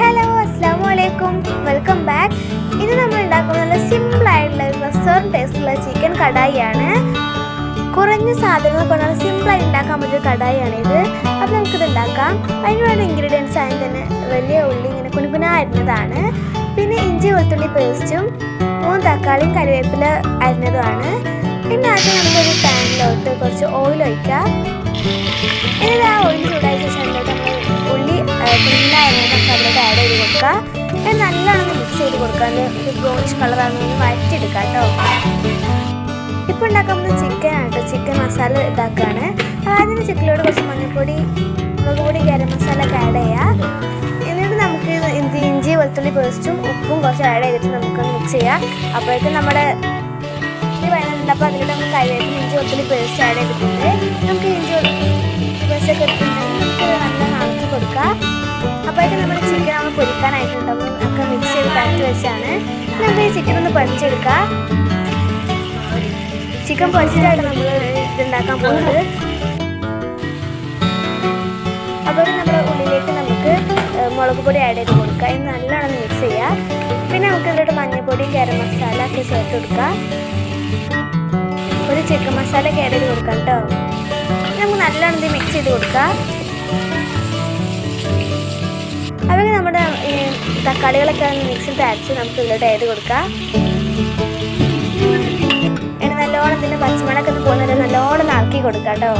Hello അസ്സാം വലൈക്കും welcome back ഇത് നമ്മൾ ഉണ്ടാക്കുന്ന നല്ല സിമ്പിൾ ആയിട്ടുള്ള ഒരു റെസ്റ്റോറന്റ് ടേസ്റ്റുള്ള ചിക്കൻ കടായിയാണ്. കുറഞ്ഞ സാധനങ്ങൾ കൊണ്ടാണ് സിമ്പിളായി ഉണ്ടാക്കാൻ പറ്റിയ കടായിയാണ് ഇത്. അപ്പോൾ നമുക്കിത് ഉണ്ടാക്കാം. അതിന് വേണ്ട ഇൻഗ്രീഡിയൻസ് ആയി തന്നെ വലിയ ഉള്ളി ഇങ്ങനെ കുനുകുന അരിഞ്ഞതാണ്. പിന്നെ ഇഞ്ചി വെളുത്തുള്ളി പേസ്റ്റും മൂന്ന് തക്കാളിയും കരിവേപ്പില അരിഞ്ഞതുമാണ്. പിന്നെ ആദ്യം നമുക്കൊരു പാനിലോട്ട് കുറച്ച് ഓയിൽ ഒഴിക്കാം. എന്നിട്ട് ആ ഓയിൽ ചൂടായ ശേഷം നമ്മൾ ഉള്ളി കുഞ്ഞായിരുന്നു നമുക്ക് അതിലോട്ട് ആഡ് ചെയ്ത് കൊടുക്കുക എന്നിട്ട് നല്ലോണം മിക്സ് ചെയ്ത് കൊടുക്കാൻ ഒരു ബ്രൗണിഷ് കളറാണ് ഒന്ന് വഴറ്റിയെടുക്കാം കേട്ടോ ഇപ്പോൾ ചിക്കൻ ആണ് കേട്ടോ ചിക്കൻ മസാല ഇതാക്കുകയാണ് ആദ്യം ചിക്കനിലോട് കുറച്ച് മഞ്ഞൾപ്പൊടി മുളകുപൊടി ഗരം മസാല ഒക്കെ ആഡ് എന്നിട്ട് നമുക്ക് ഇഞ്ചി വെളുത്തുള്ളി പേസ്റ്റും ഉപ്പും കുറച്ച് ആഡ് ചെയ്തിട്ട് നമുക്ക് മിക്സ് ചെയ്യാം. അപ്പോഴേക്കും നമ്മുടെ അപ്പോൾ അതിലൂടെ നമുക്ക് കറിവേപ്പില ഇഞ്ചി വെളുത്തുള്ളി പേസ്റ്റ് ആഡ് ചെയ്തിട്ടുണ്ട് നമുക്ക് ഇഞ്ചി പേസ്റ്റ് ഒക്കെ എടുത്തിട്ടുണ്ടെങ്കിൽ നമുക്ക് നല്ല നനക്കി കൊടുക്കാം. അപ്പോഴേക്കും നമ്മുടെ ചിക്കൻ നമ്മൾ പൊരിക്കാനായിട്ടുണ്ടാവും ഒക്കെ മിക്സ് ചെയ്ത് കറക്റ്റ് വെച്ചാണ് നമുക്ക് ഈ ചിക്കൻ ഒന്ന് പൊരിച്ചെടുക്കാം ചിക്കൻ പൊരിച്ചിട്ടാണ് നമ്മൾ ഇതുണ്ടാക്കാൻ പോകുന്നത് അപ്പോൾ നമ്മുടെ ഉള്ളിലേക്ക് നമുക്ക് മുളക് പൊടി ആഡ് ചെയ്ത് കൊടുക്കുക ഇത് നല്ലോണം മിക്സ് ചെയ്യുക പിന്നെ നമുക്ക് ഇതിലോട്ട് മഞ്ഞൾപ്പൊടി ഗരം മസാല ഒക്കെ ചേർത്ത് കൊടുക്കുക ചിക്കൻ മസാല കയറി കൊടുക്കാം കേട്ടോ നമുക്ക് നല്ലോണം ഇത് മിക്സ് ചെയ്ത് കൊടുക്കാം. അപ്പോൾ നമ്മുടെ തക്കാളികളൊക്കെ മിക്സിൽ തരച്ച് നമുക്ക് ഇതിലോട്ട് ആഡ് കൊടുക്കാം. ഇനി നല്ലോണം ഇതിന്റെ പച്ചമുളകൊക്കെ പോകുന്നവരെ നല്ലോണം നറുക്കി കൊടുക്കാം കേട്ടോ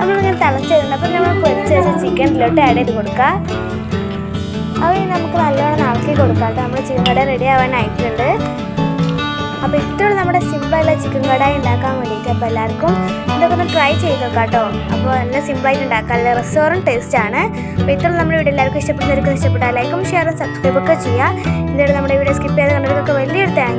നമ്മളിങ്ങനെ തിളച്ചിരുന്നു അപ്പം നമ്മൾ പൊരിച്ച് വെച്ച ചിക്കൻ ഇതിലോട്ട് ആഡ് ചെയ്ത് കൊടുക്കാം. അപ്പോൾ നമുക്ക് നല്ലോണം നറുക്കി കൊടുക്കാം കേട്ടോ നമ്മൾ ചിക്കൻ കട റെഡി ആവാനായിട്ടുണ്ട്. അപ്പോൾ ഇത്രയുള്ള നമ്മുടെ സിമ്പിളായിട്ടുള്ള ചിക്കൻ കടായി ഉണ്ടാക്കാൻ വേണ്ടിയിട്ട് അപ്പോൾ എല്ലാവർക്കും ഇതൊക്കെ ഒന്ന് ട്രൈ ചെയ്ത് നോക്കാം കേട്ടോ അപ്പോൾ നല്ല സിമ്പിളായിട്ട് ഉണ്ടാക്കാൻ നല്ല റെസ്റ്റോറന്റ് ടേസ്റ്റ് ആണ്. അപ്പോൾ ഇത്രയുള്ള നമ്മുടെ വീഡിയോ. എല്ലാവർക്കും ഇഷ്ടപ്പെട്ടവർക്ക് ഇഷ്ടപ്പെട്ടാൽ ലൈക്കും ഷെയറും സബ്സ്ക്രൈബ് ഒക്കെ ചെയ്യുക. ഇതോടെ നമ്മുടെ വീഡിയോ സ്കിപ്പ് ചെയ്ത് കണ്ടവർക്കൊക്കെ വലിയൊരു താങ്ക്